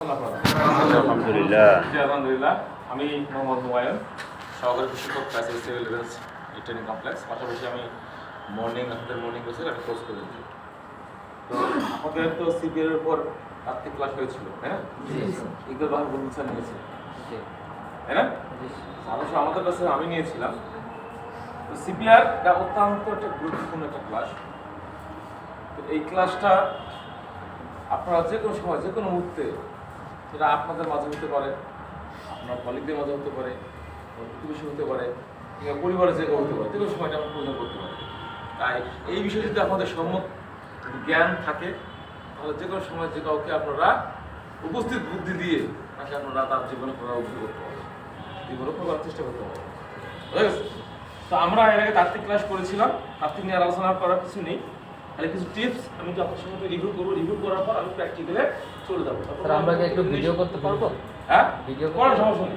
আলহামদুলিল্লাহ। আলহামদুলিল্লাহ। আমি মোহাম্মদ হুমায়ুন সহকারী প্রশিক্ষক ক্লাসের সিভিল ডিফেন্স ট্রেনিং কমপ্লেক্স পাশাপাশি আমি মর্নিং আপনাদের মর্নিং কোর্সের কোর্স করে দিচ্ছি। তো আমাদের তো সিপিএর উপর আর্থিক ক্লাস হয়েছিল ইকবাল বাহার বন্ধু স্যার নিয়েছিল তাই না? অবশ্য আমাদের কাছে আমি নিয়েছিলাম। তো সিপিআর এটা অত্যন্ত একটা গুরুত্বপূর্ণ একটা ক্লাস তো এই ক্লাসটা আপনারা যে কোনো সময় যে কোনো মুহূর্তে সেটা আপনাদের মাঝে হতে পারে আপনার কলিগদের মাঝে হতে পারে প্রতিবেশী হতে পারে কিংবা পরিবারের কেউ হতে পারে যে সময়টা আমরা প্রয়োজন করতে পারি। তাই এই বিষয়ে যদি আপনাদের সম্মত জ্ঞান থাকে, তাহলে যে কোনো সময় যে কাউকে আপনারা উপস্থিত বুদ্ধি দিয়ে তাকে আপনারা তার জীবনে করার করতে পারবেন। জীবনে করার চেষ্টা করতে পারবেন। তো আমরা এর আগে তাত্ত্বিক ক্লাস করেছিলাম। তাত্ত্বিক নিয়ে আলোচনা করার কিছু নেই। খালি কিছু টিপস আমি তো আপনার সঙ্গে রিভিউ করব। রিভিউ করার পর আমি প্র্যাকটিক্যালে চলে যাব। স্যার আমরা কি একটু ভিডিও করতে পারব? হ্যাঁ? ভিডিও করার সমস্যা নেই।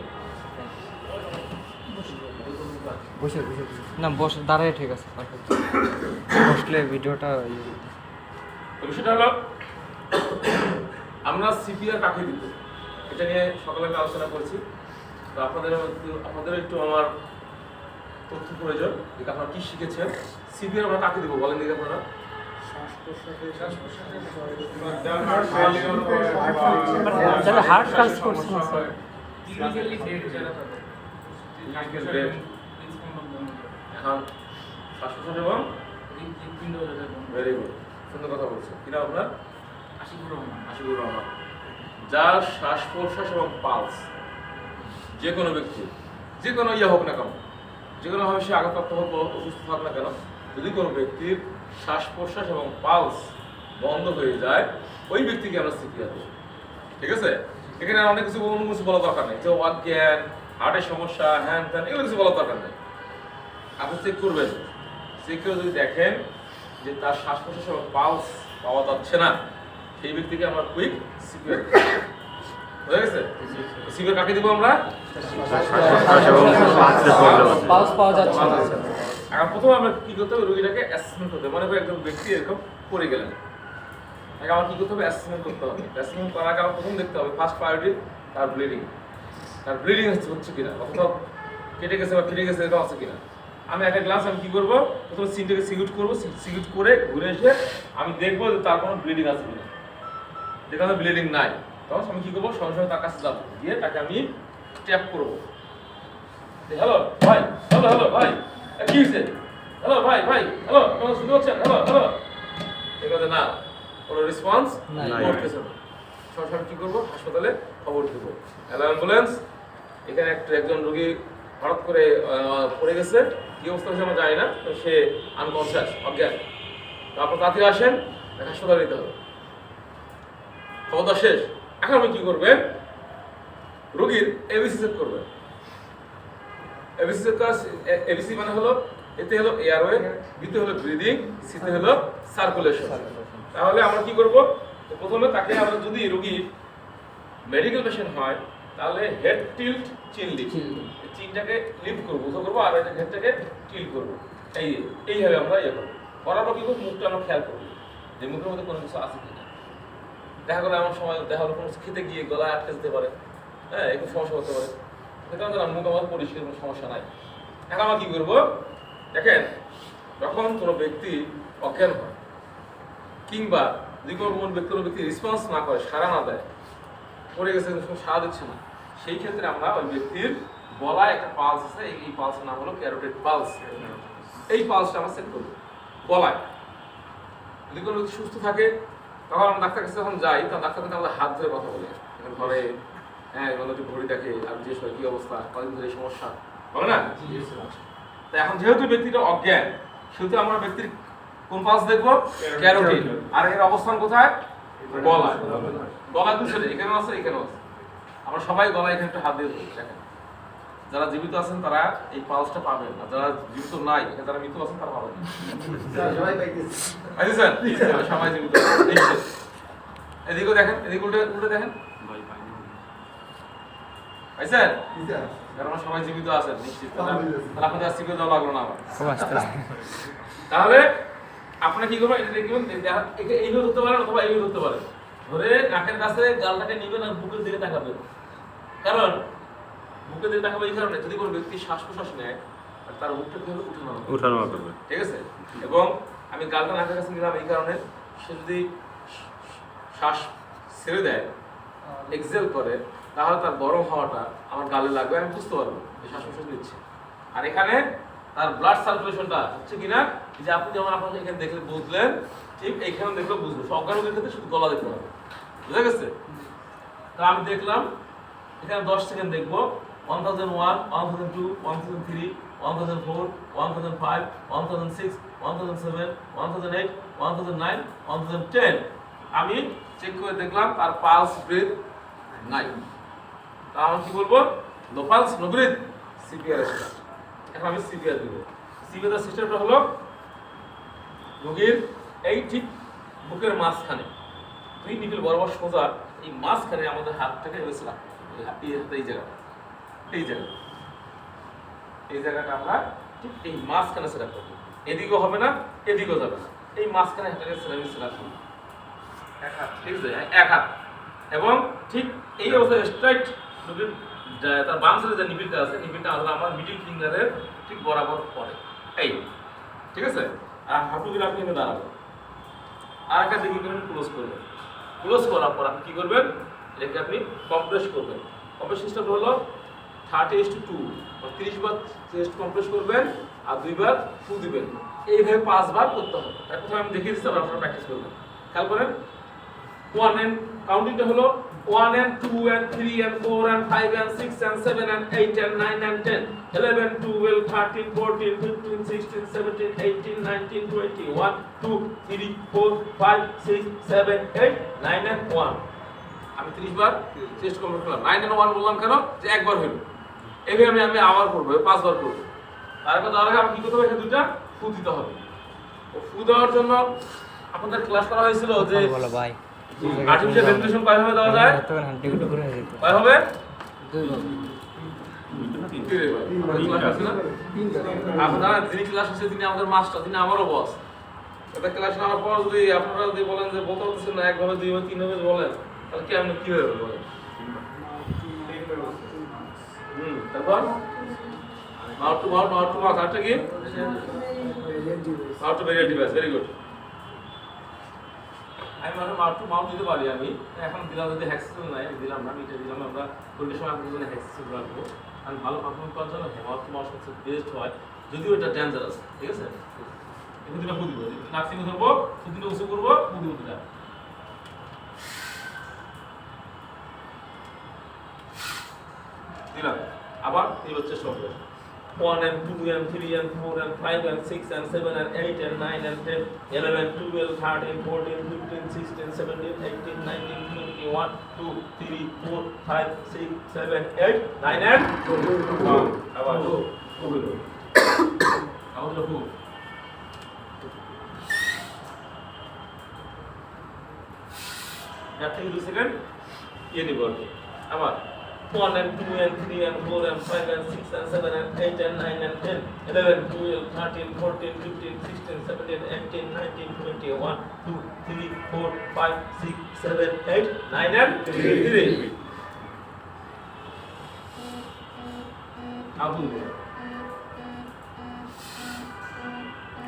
বসে বসে। না বসে দাঁড়ায় ঠিক আছে। বসলে ভিডিওটা ইয়ে- বিষয়টা হলো আমরা সিপিআর কাকে দিব। এটা নিয়ে সকালে আমি আলোচনা করেছি। তো আপনাদের আপনাদের একটু আমার তথ্য প্রয়োজন যে আপনারা কি শিখেছেন। সিপিআর আমরা কাকে দিব বলেন দেখি আপনারা? এবং কথা রহমান যার শ্বাস প্রশ্বাস এবং পালস যে কোনো ব্যক্তি যে কোনো ইয়ে হোক না কেন যে কোনোভাবে সে আঘাতপ্রাপ্ত হোক অসুস্থ থাক না কেন যদি কোনো ব্যক্তির শ্বাস প্রশ্বাস এবং পালস বন্ধ হয়ে যায় ওই ব্যক্তিকে আমরা সিপিআর দেবো ঠিক আছে? এখানে আর অনেক কিছু অন্য কিছু বলার দরকার নেই। যে অজ্ঞান হার্টের সমস্যা হ্যান ত্যান এগুলো কিছু বলার দরকার নেই। আপনি চেক করবেন। চেক করে যদি দেখেন যে তার শ্বাস প্রশ্বাস এবং পালস পাওয়া যাচ্ছে না সেই ব্যক্তিকে আমরা কুইক সিপিআর হয়ে গেছে? সিপিআর কাকে দিব আমরা? পাওয়া যাচ্ছে না। এখন প্রথমে আমরা কি করতে হবে? রোগীটাকে অ্যাসেসমেন্ট করতে হবে। মনে করি একজন ব্যক্তি এরকম পড়ে গেলেন। তাকে আমার কি করতে হবে? অ্যাসেসমেন্ট করতে হবে। অ্যাসেসমেন্ট করার আগে আমার প্রথম দেখতে হবে ফার্স্ট প্রায়োরিটি তার ব্লিডিং তার ব্লিডিং হচ্ছে কিনা? অথবা কেটে গেছে বা ফিরে গেছে, এরকম আছে কিনা? আমি একটা গ্লাস আমি কি করব? প্রথমে সিনটাকে সিকিউট করব। সিকিউট করে ঘুরে এসে আমি দেখব যে তার কোনো ব্লিডিং আছে কিনা। যেখানে ব্লিডিং নাই। তখন আমি কি করব? সঙ্গে সঙ্গে তার কাছে যাব। গিয়ে তাকে আমি ট্যাপ করব। হ্যালো ভাই হ্যালো হ্যালো ভাই। কি হয়েছে হ্যালো ভাই ভাই হ্যালো আপনারা শুনতে পাচ্ছেন হ্যালো হ্যালো ঠিক আছে না। কোনো রেসপন্স। করতেছে না সরাসরি কি করব? হাসপাতালে খবর দেবো। হ্যালো অ্যাম্বুলেন্স এখানে একটা একজন রোগী হঠাৎ করে পড়ে গেছে। কি অবস্থা হয়েছে আমরা জানি না তো সে আনকনসিয়াস অজ্ঞান। তো আপনার তাড়াতাড়ি আসেন হাসপাতালে নিতে হবে। খবরদার শেষ। এখন আপনি কি করবেন? রোগীর এবিসি চেক করবেন। এবিসি চেক এবিসি মানে হলো এতে হলো এয়ারওয়ে বিতে হলো ব্রিদিং সিতে হলো সার্কুলেশন তাহলে আমরা কি করব? তো প্রথমে তাকে আমরা যদি রোগী মেডিকেল পেশেন্ট হয় তাহলে হেড টিল্ট চিন লিফট চিনটাকে লিফট করব উঁচু করব আর হেডটাকে টিল্ট করব। এই এইভাবে আমরা ইয়ে করব। করার পর কি করব? মুখটা আমরা খেয়াল করব যে মুখের মধ্যে কোনো কিছু আছে কিনা। দেখা গেলো এমন সময় দেখা হলো কোনো খেতে গিয়ে গলায় আটকে যেতে পারে। হ্যাঁ একটু সমস্যা হতে পারে। সেটা আমাদের মুখ আমার পরিষ্কার কোনো সমস্যা নাই। এখন আমরা কি করব? দেখেন, যখন কোনো ব্যক্তি অজ্ঞান হয়, কিংবা যদি কোনো কোনো ব্যক্তি ব্যক্তি রেসপন্স না করে, সাড়া না দেয়, পড়ে গেছে কিন্তু কোনো দিচ্ছে না, সেই ক্ষেত্রে আমরা ওই ব্যক্তির গলায় একটা পালস আছে, এই- পালসের নাম হলো ক্যারোটেড পালস এই পালসটা আমরা সেট করব, গলায়। যদি কোনো ব্যক্তি সুস্থ থাকে, তখন আমরা ডাক্তার কাছে যখন যাই, তখন ডাক্তার কাছে আমাদের হাত ধরে কথা বলে ঘরে হ্যাঁ ঘড়ি দেখে আর জিজ্ঞেস করে কি অবস্থা? কদিন ধরে সমস্যা? বলে না? তা এখন যেহেতু ব্যক্তিটা অজ্ঞান সেহেতু আমরা ব্যক্তির কোন পাশ দেখব? ক্যারোটিন। আর এর অবস্থান কোথায়? গলায়। গলায়। দুটো এখানেও আছে এখানেও আছে। আমরা সবাই গলায় এখানে একটু হাত দিয়ে দেখেন। যারা জীবিত আছেন তারা এই পালসটা পাবেন আর যারা জীবিত নাই এখানে যারা মৃত আছেন তারা পাবেন। সবাই জীবিত। এদিকেও দেখেন এদিকে উল্টে উল্টে দেখেন। পাইছেন কারণ আমরা সবাই জীবিত আছেন নিশ্চিত। তাহলে আপনাদের আর সিকিউর লাগল না আমার তাহলে আপনি কি করবেন? এটা দেখবেন এইভাবে ধরতে পারেন অথবা এইভাবে ধরতে পারেন। ধরে নাকের কাছে গালটাকে নেবেন আর বুকের দিকে তাকাবেন। কারণ বুকের দিকে তাকাবে এই কারণে যদি কোনো ব্যক্তি শ্বাস প্রশ্বাস নেয় আর তার মুখটা কি হবে? উঠানো হবে। উঠানো করবে ঠিক আছে? এবং আমি গালটা নাকের কাছে নিলাম এই কারণে সে যদি শ্বাস ছেড়ে দেয় এক্সেল করে তাহলে তার গরম হাওয়াটা আমার গালে লাগবে আমি বুঝতে পারব যে শ্বাস প্রশ্বাস আর এখানে তার ব্লাড সার্কুলেশনটা হচ্ছে কিনা যে আপনি যেমন আপনাকে এখানে দেখলে বুঝলেন ঠিক এইখানে দেখলে বুঝব সব রোগীর ক্ষেত্রে শুধু গলা দেখতে হবে বুঝা গেছে তা আমি দেখলাম এখানে দশ সেকেন্ড দেখব one thousand one one thousand two one thousand three one thousand four one thousand five one thousand six one thousand seven one thousand eight one thousand nine one thousand ten আমি check করে দেখলাম তার pulse breadth নাই তা আমি কি বলব? লো pulse CPR এখন আমি সিপিআর দিব। সিপিআর সিস্টেমটা হলো, রোগীর এই ঠিক বুকের মাঝখানে, দুই নিপিল বরাবর সোজা এই মাঝখানে আমাদের হাতটাকে এসে এই হাত- এই জায়গাটা, এই জায়গা এই জায়গাটা আমরা ঠিক এই মাঝখানে সেটা করব। এদিকেও হবে না, এদিকেও যাবে না। এই মাঝখানে হাতটাকে সেটা করব। এক হাত, ঠিক আছে? এক হাত। এবং ঠিক এই অবস্থায় স্ট্রাইট যা- তার বাম সাইডে যে নিবিলটা আছে নিবিলটা আসলে আমার মিডিল ফিঙ্গারের ঠিক বরাবর পড়ে। এই, ঠিক আছে? আর হাঁটুগুলো আপনি এখানে দাঁড়াবেন। আর একটা দিকে করবেন ক্লোজ করবেন। ক্লোজ করার পর আপনি কী করবেন? এটাকে আপনি কম্প্রেস করবেন। কম্প্রেস সিস্টেম হলো থার্টি ইস টু টু তিরিশ বার চেস্ট কম্প্রেস করবেন আর দুইবার ফু দিবেন। এইভাবে পাঁচবার করতে হবে। তার প্রথমে আমি দেখিয়ে দিচ্ছি আপনারা প্র্যাকটিস করবেন। খেয়াল করেন? ওয়ান এন্ড কাউন্টিংটা হলো one and two and three and four and five and six and seven and eight and nine and ten eleven twelve thirteen fourteen fifteen sixteen seventeen eighteen nineteen twenty one two three four five six seven eight nine and one আমি ত্রিশ বার chest complete করলাম nine and one বললাম কেন? যে একবার হইল। এভাবে আমি আমি আবার করব পাঁচবার করব। কথা তার আমি কি করতে হবে? দুইটা ফু দিতে হবে। ফু দেওয়ার জন্য আপনাদের ক্লাস করা হয়েছিল যে ভাই। আর্টিফিশিয়াল ভেন্টিলেশন কয়ভাবে দেওয়া যায়? কয়ভাবে তিনটা। আপনারা যিনি ক্লাস হচ্ছে তিনি আমাদের মাস্টার তিনি আমারও বস এটা ক্লাস নেওয়ার পর যদি আপনারা যদি বলেন যে বলতে পারতেছেন না, একভাবে, দুইভাবে, তিনভাবে বলেন, তাহলে কি আপনি কীভাবে বলেন? হুম, তারপর? Mout two Mout Mout two mouth আরেকটা কি? মাউট টু ভেরিয়েটিভ ভেরি গুড আমি মানে মাউট টু মাউট দিতে পারি আমি। এখন দিলাম যদি হ্যাক্সিসেল নাই, দিলাম না এটা দিলাম। আমরা পরীক্ষার সময় আপনাদের জন্য হ্যাক্সিসেল রাখব। আর ভালো পারফরমেন্স করার জন্য মাউট টু মাউট সবচেয়ে বেস্ট হয়। যদিও এটা ডেঞ্জারাস ঠিক আছে? এখন দুটা ফুদিব নার্সিং ধরবো দুদিনে উঁচু করব ফুদিব দুটা দিলাম। আবার এই হচ্ছে সব 1 and 2 and 3 and 4 and 5 and 6 and 7 and 8 and 9 and 10, 11, 12, 13, 14, 15, 16, 17, 18, 19, 20, 1, 2, 3, 4, 5, 6, 7, 8, 9 and 1. আবার আবার হলো এক থেকে দুই সেকেন্ড ইয়ে নিব আর কি আবার 1 and 2 and 3 and 4 and 5 and 6 and 7 and 8 and 9 and 10, 11, 12, 13, 14, 15, 16, 17, 18, 19, 20, 1, 2, 3, 4, 5, 6, 7, 8, 9 and 3. Abul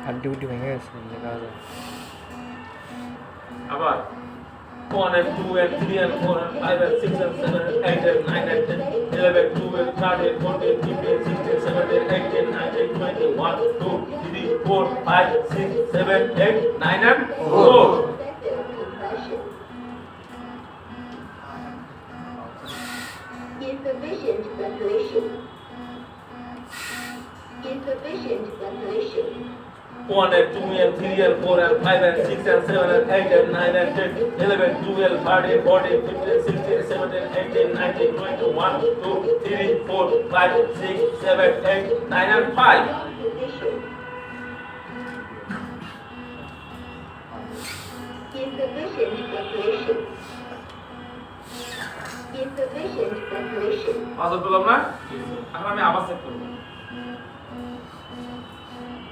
হাড্ডি গুড্ডি ভেঙে গেছে আবার 1 and 2 and 3 and 4 and 5 and 6 and 7 and 8 and 9 and 10, 11, 12, 13, 14, 15, 16, 17, 18, 19, 20, 1, 2, 3, 4, 5, 6, 7, 8, 9 and 4. Insufficient ventilation. Insufficient ventilation. 1 and 2 and 3 and 4 and 5 and 6 and 7 and 8 and 9 and 10, 11, 12, 13, 14, 15, 16, 17, 18, 19, 20, 1, 2, 3, 4, 5, 6, 7, 8, 9 and 5. Insufficient ventilation. Insufficient ventilation. না এখন আমি আবার check করব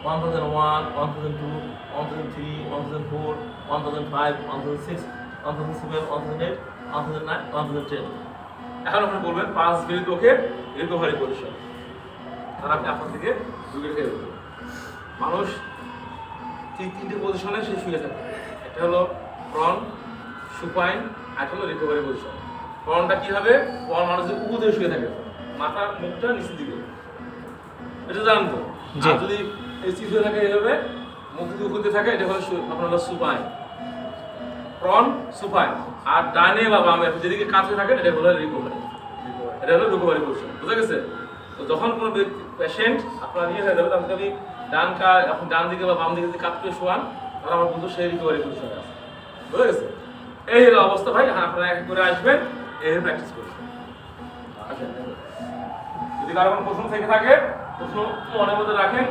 one thousand one one thousand two one thousand three one thousand four one thousand five one thousand six অন্তত seven অন্তত eight অন্তত nine অন্তত ten এখন আপনি বলবেন পাঁচ মিনিট ওকে রিকভারি পজিশন তার আপনি আপনার থেকে রুগী রেখে দেবেন মানুষ ঠিক তিনটে পজিশনে সে শুয়ে থাকে একটা হলো প্রন সুপাইন একটা হলো রিকভারি পজিশন প্রনটা কি হবে প্রন মানুষ যে উপর দিয়ে শুয়ে থাকে মাথার মুখটা নিচের দিকে এটা জানেন তো জি। যদি এই হয়ে থাকে এইভাবে, মুখ যদি উপর থাকে, এটা হলো আপনার হলো সুপাইন প্রন সুপাইন আর ডানে বা বামে যেদিকে কাছে থাকে এটা হলো রিকভারি এটা হলো রিকভারি পজিশন বুঝা গেছে? তো যখন কোনো পেশেন্ট আপনার ইয়ে হয়ে যাবে, তখন যদি ডান কা আপনি ডান দিকে বা বাম দিকে যদি কাঁপতে শোয়ান, তাহলে আমার বন্ধু সেই রিকভারি পজিশনে আছে। বুঝা গেছে? এই হলো অবস্থা ভাই আপনারা এক করে আসবেন, এই প্র্যাকটিস করবেন যদি কারও কোনো প্রশ্ন থেকে থাকে, প্রশ্ন মনের মধ্যে রাখেন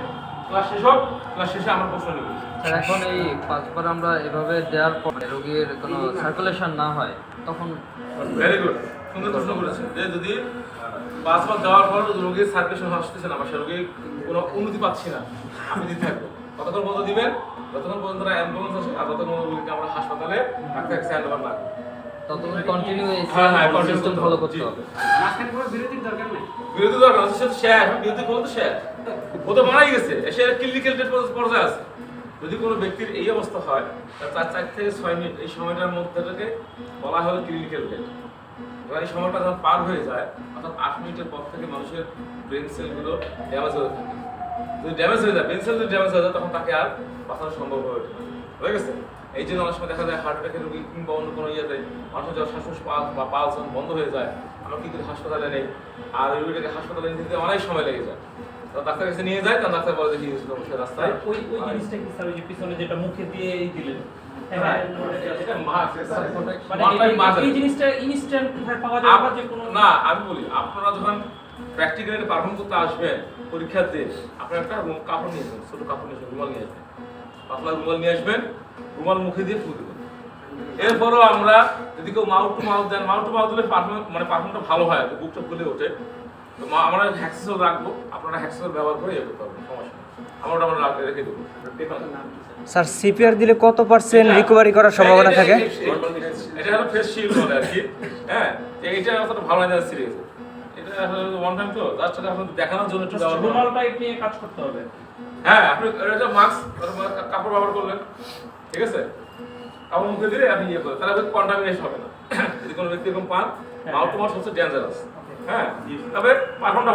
ক্লাস শেষ হোক ক্লাস শেষে আমার প্রশ্ন নেবেন স্যার এখন এই পাঁচবার আমরা এভাবে দেওয়ার পর রোগীর কোনো সার্কুলেশন না হয় তখন ভেরি গুড সুন্দর প্রশ্ন করেছেন যে যদি পাঁচবার দেওয়ার পর রোগীর সার্কুলেশন আসতেছে না বা সে রোগী কোনো উন্নতি পাচ্ছি না আপনি দিতে থাকবেন কতক্ষণ পর্যন্ত দিবেন? যতক্ষণ পর্যন্ত অ্যাম্বুলেন্স আসে আর ততক্ষণ রোগীকে আমরা হাসপাতালে ডাক্তার কাছে হ্যান্ড ওভার। ততক্ষণ কন্টিনিউ এই হ্যাঁ, হ্যাঁ, continue সিস্টেম করতে ফলো হবে, করতে জি। হবে। বিরোধী দরকার আছে সে তো শেয়ার বিরোধী করলে তো শেয়ার ও তো মারাই গেছে এসে ক্লিনিক্যাল ডেট পর্যায়ে আছে। যদি কোনো ব্যক্তির এই অবস্থা হয় তার চার চার থেকে ছয় মিনিট এই সময়টার মধ্যেটাকে বলা হয় ক্লিনিক্যাল ডেট এবার এই সময়টা যখন পার হয়ে যায় অর্থাৎ আট মিনিটের পর থেকে মানুষের ব্রেন সেলগুলো ড্যামেজ হয়ে থাকে। যদি ড্যামেজ হয়ে যায় ব্রেন সেল যদি ড্যামেজ হয়ে যায় তখন তাকে আর বাঁচানো সম্ভব হয়ে ওঠে না। হয়ে গেছে? এই জন্য অনেক সময় দেখা যায় হার্ট অ্যাটাকের রোগী কিংবা অন্য কোনো ইয়েতে মানুষের যখন শ্বাস পাল বা পালস বন্ধ হয়ে যায়। আমরা কি করি হাসপাতালে নেই? আর রোগীটাকে হাসপাতালে নিতে অনেক সময় লেগে যায়। ডাক্তার কাছে নিয়ে যায় ডাক্তার বলে দেখি সমস্যা রাস্তায় ওই ওই জিনিসটা কি স্যার? ওই যে পিছনে যেটা মুখে দিয়ে দিলেন। না আমি বলি আপনারা যখন প্র্যাকটিক্যালি পারফর্ম করতে আসবেন পরীক্ষার দিন আপনার একটা কাপড় নিয়ে আসবেন ছোট কাপড় নিয়ে আসবেন রুমাল নিয়ে আসবেন। পাতলা রুমাল নিয়ে আসবেন রুমাল মুখে দিয়ে ফুল দেবেন। এরপরও আমরা যদি কেউ মাউথ টু মাউথ দেন মাউথ টু মাউথ দিলে পারফর্ম মানে পারফর্মটা ভালো হয় আর কি, বুকটা ফুলে ওঠে। তো মা- আমরা হ্যাক্সেসল রাখব আপনারা হ্যাক্সেসল ব্যবহার করে ইয়ে করতে পারবেন সমস্যা আমরা ওটা আমরা রেখে দেবো। স্যার সিপিআর দিলে কত পার্সেন্ট রিকভারি করার সম্ভাবনা থাকে? এটা- এটা হলো ফেস শিল্ড বলে আর কি। হ্যাঁ তো এইটা অতটা ভালো না সিরিয়াস এটা ওয়ান টাইম তো তার সাথে আপনাদের দেখানোর জন্য একটু ব্যবহার করুন। রুমাল টাইপ নিয়ে কাজ করতে হবে। হ্যাঁ আপনি এটা মাস্ক কাপড় ব্যবহার করলেন ঠিক আছে? কাপড় মুখে দিলে আপনি ইয়ে করেন তাহলে কন্টামিনেশন হবে না। যদি কোনো ব্যক্তি এরকম পান মাউথ ওয়াশ হচ্ছে ডেঞ্জারাস হ্যাঁ তবে পারফর্মটা